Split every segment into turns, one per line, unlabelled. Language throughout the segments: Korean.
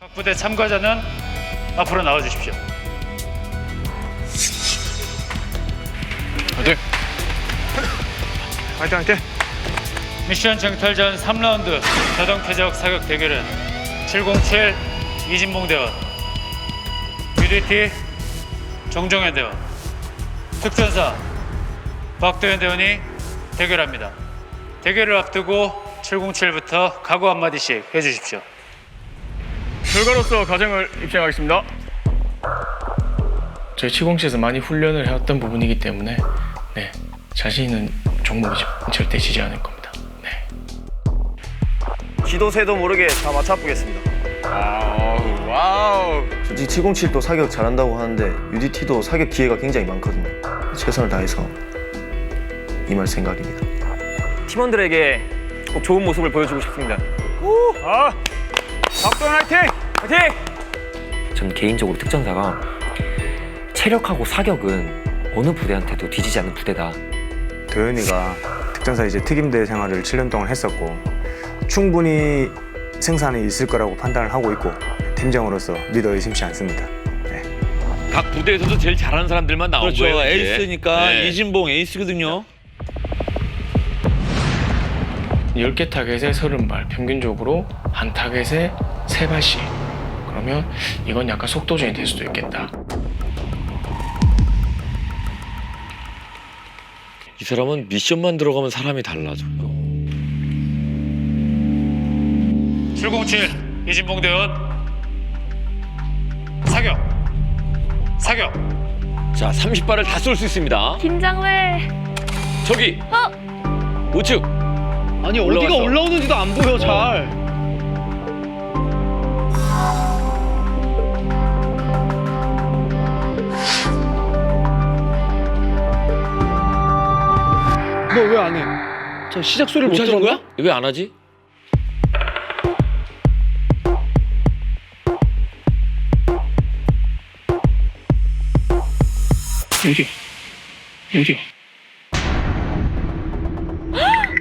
각 부대 참가자는 앞으로 나와 주십시오.
화이팅! 화이팅 화이팅!
미션 정탈전 3라운드 자동 표적 사격 대결은 707 이진봉 대원, UDT 정종현 대원, 특전사 박도현 대원이 대결합니다. 대결을 앞두고 707부터 각오 한마디씩 해주십시오.
결과로서 과정을 입증하겠습니다.
저희 707에서 많이 훈련을 해왔던 부분이기 때문에 네, 자신 있는 종목이죠. 절대 지지 않을 겁니다. 네.
지도새도 모르게 다 맞춰보겠습니다.
와우 와우
솔직히 707도 사격 잘한다고 하는데 UDT도 사격 기회가 굉장히 많거든요. 최선을 다해서 임할 생각입니다.
팀원들에게 꼭 좋은 모습을 보여주고 싶습니다.
아 박도현 화이팅!
화이팅!
전 개인적으로 특전사가 체력하고 사격은 어느 부대한테도 뒤지지 않는 부대다.
도현이가 특전사 이제 특임대 생활을 7년 동안 했었고 충분히 생산이 있을 거라고 판단을 하고 있고 팀장으로서 믿어 의심치 않습니다.
각 부대에서도 제일 잘하는 사람들만 나온
그렇죠.
거예요. 이제.
에이스니까
네.
이진봉 에이스거든요.
10개 타겟에 30발, 평균적으로 한 타겟에 3발씩. 그러면 이건 약간 속도전이 될 수도 있겠다.
이 사람은 미션만 들어가면 사람이 달라져.
707 이진봉 대원 사격 사격
자, 30발을 다 쏠 수 있습니다.
긴장돼.
저기
어?
우측
아니. 어디가 올라오는지도 안 보여 잘. 너왜안 해? 저 시작 소리를 못
찾은
들었나?
거야? 왜안 하지?
어디? 어디?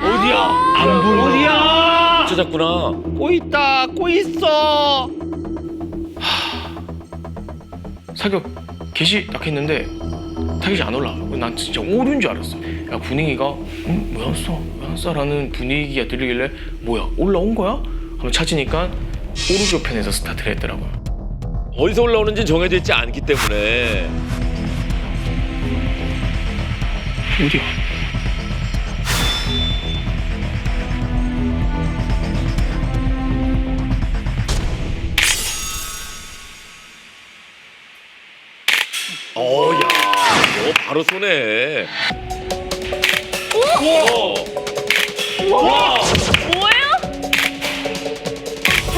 어디야? 안 보여. 어디야?
찾았구나.
꼬 있다. 꼬 있어.
사격 개시 딱 했는데 타겟이 안 올라와. 난 진짜 오류인 줄 알았어. 야 분위기가 음, 왜안 써? 왜 안 써? 라는 분위기가 들리길래 뭐야 올라온 거야? 한번 찾으니까 오른쪽 편에서 스타트를 했더라고요.
어디서 올라오는지 정해져 있지 않기 때문에
어디야?
어야, 너 바로 쏘네. 오! 와!
뭐예요?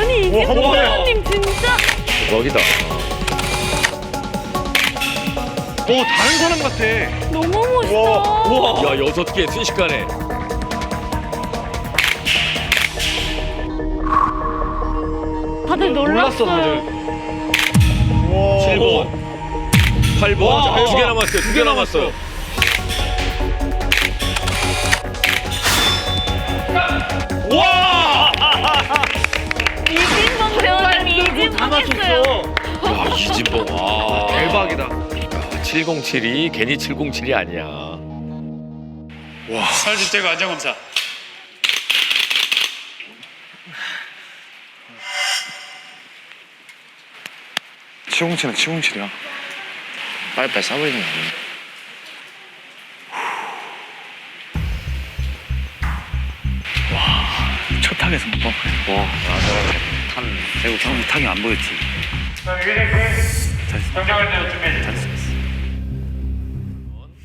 아니 이진봉님 진짜
대박이다.
오 다른 사람 같아.
너무 멋있어.
야, 여섯 개 순식간에.
다들
놀랐어,
놀랐어요.
다들.
7번, 8번, 두개 남았어요. 두 개 남았어요. 와!
이진봉 배우님이
다
이진봉 했어요.
맞췄어.
야, 이진봉, 와.
대박이다.
707이 괜히 707이 아니야.
살집제가 안전검사
707은 707이야.
빨리 빨리 싸버리는 거 아니야? 첫 타겟은 못 봤어요.
대구 처음 타기 안 보였지.
정정할 때 준비해 주세요.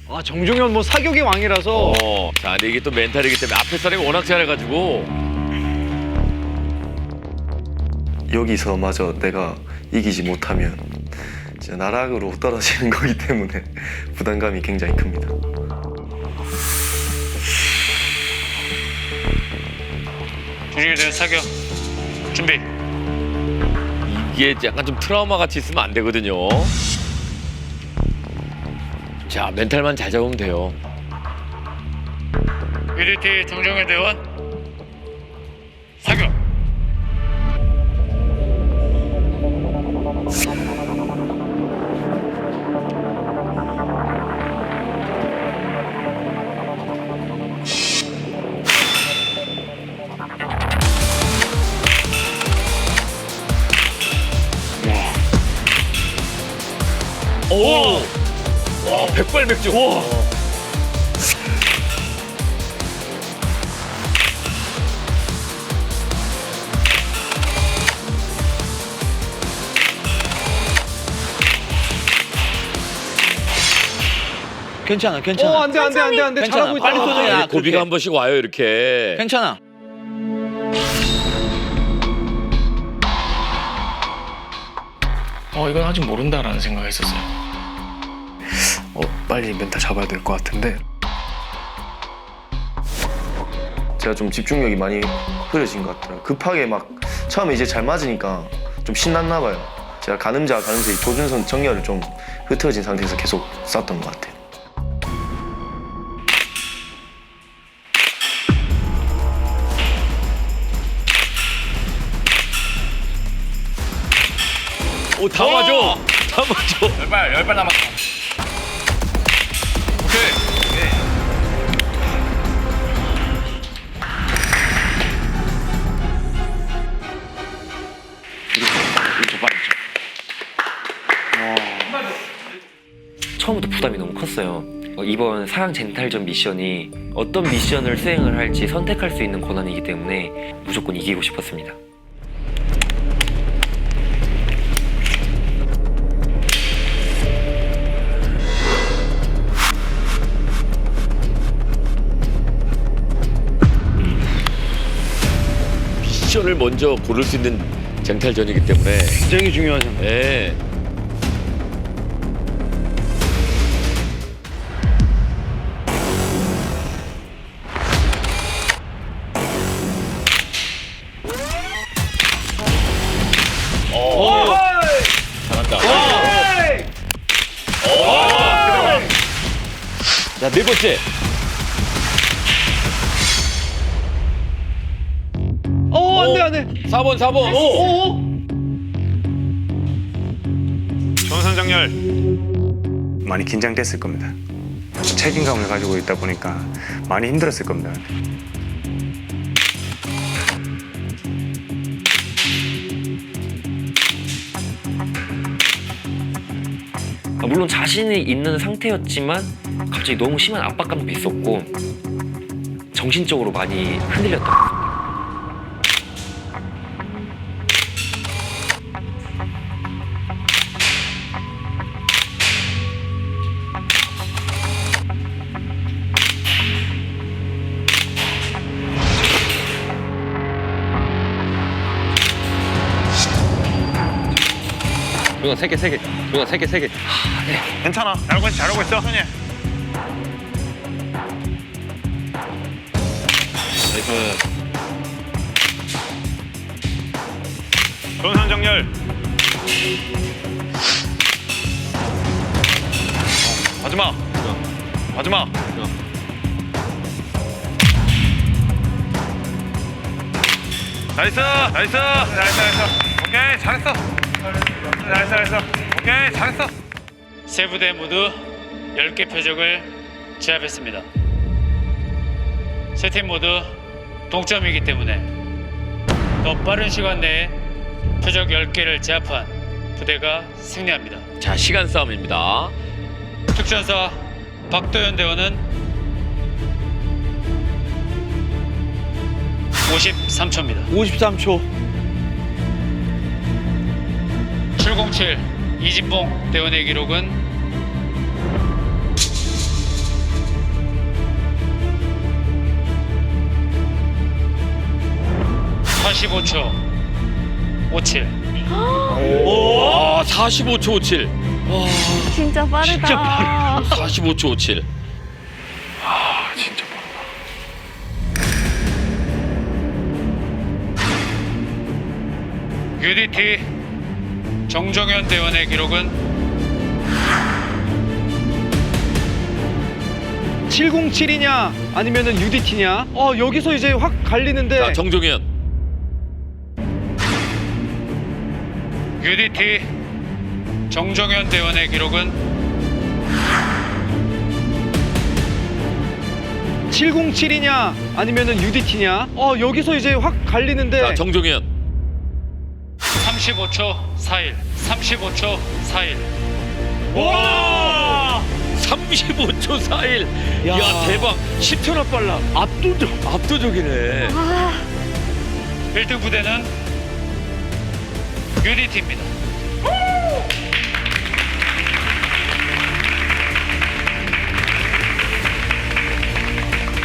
아 정종현 뭐 사격의 왕이라서
어, 자, 근데 이게 또 멘탈이기 때문에 앞에 사람이 워낙 잘해가지고
여기서 마저 내가 이기지 못하면 진짜 나락으로 떨어지는 거기 때문에 부담감이 굉장히 큽니다.
중식에 대한 사격 준비
이게 약간 좀 트라우마 같이 있으면 안 되거든요. 자, 멘탈만 잘 잡으면 돼요.
UDT 정정현 대원 사격
오! 와, 백발 맥주. 와.
괜찮아, 괜찮아.
어, 안 돼, 안 돼, 안 돼, 안 돼.
괜찮아.
잘하고 있다.
빨리 도전해. 아,
고비가 한 번씩 와요, 이렇게.
괜찮아.
어 이건 아직 모른다라는 생각했었어요. 어 빨리 멘탈 잡아야 될 것 같은데
제가 좀 집중력이 많이 흐려진 것 같더라고요. 급하게 막 처음에 이제 잘 맞으니까 좀 신났나 봐요. 제가 가늠자 이 조준선 정렬을 좀 흐트러진 상태에서 계속 쐈던 것 같아요.
오, 다 맞아. 다 맞아.
열발 열발 남았어.
처음부터 부담이 너무 컸어요. 어, 이번 사강 젠탈전 미션이 어떤 미션을 수행을 할지 선택할 수 있는 권한이기 때문에 무조건 이기고 싶었습니다.
미션을 먼저 고를 수 있는 쟁탈전이기 때문에.
굉장히 중요하잖아.
예. 오! 네 번째.
어, 안 돼, 안 돼.
4번, 4번. 오!
전선 정렬. 많이 긴장됐을 겁니다. 책임감을 가지고 있다 보니까 많이 힘들었을 겁니다.
아, 물론 자신이 있는 상태였지만 갑자기 너무 심한 압박감도 있었고 정신적으로 많이 흔들렸던 것 같아요.
누가 세 개, 세 개. 누가 세 개, 세 개.
괜찮아. 잘하고 있어, 잘하고 있어. 손 이. 전선 정렬. 마지막. 마지막. 나이스, 나이스, 나이스, 나이스. 오케이, 잘했어. 잘했어, 잘했어. 오케이, 잘했어.
세 부대 모두 10개 표적을 제압했습니다. 세 팀 모두 동점이기 때문에 더 빠른 시간 내에 표적 10개를 제압한 부대가 승리합니다.
자, 시간 싸움입니다.
특전사 박도현 대원은 53초입니다.
53초.
707 이진봉 대원의 기록은 45초 57
와, 45초 57.
진짜 빠르다.
45초 57.
UDT 정정현 대원의 기록은
707이냐 아니면은 UDT냐? 어, 여기서 이제 확 갈리는데.
자, 정종현.
UDT 정정현 대원의 기록은
707이냐 아니면은 UDT냐? 어 여기서 이제 확 갈리는데
자, 정종현.
35초 41. 35초 41.
와! 35초 4일. 야, 대박. 10초나 빨라. 압도적. 압도적이네.
1등 부대는 UDT입니다.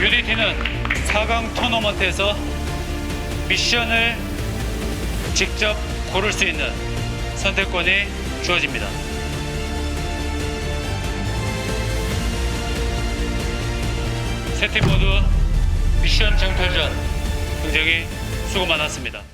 UDT는 4강 토너먼트에서 미션을 직접 고를 수 있는 선택권이 주어집니다. 세 팀 모두 미션 정탈전 굉장히 수고 많았습니다.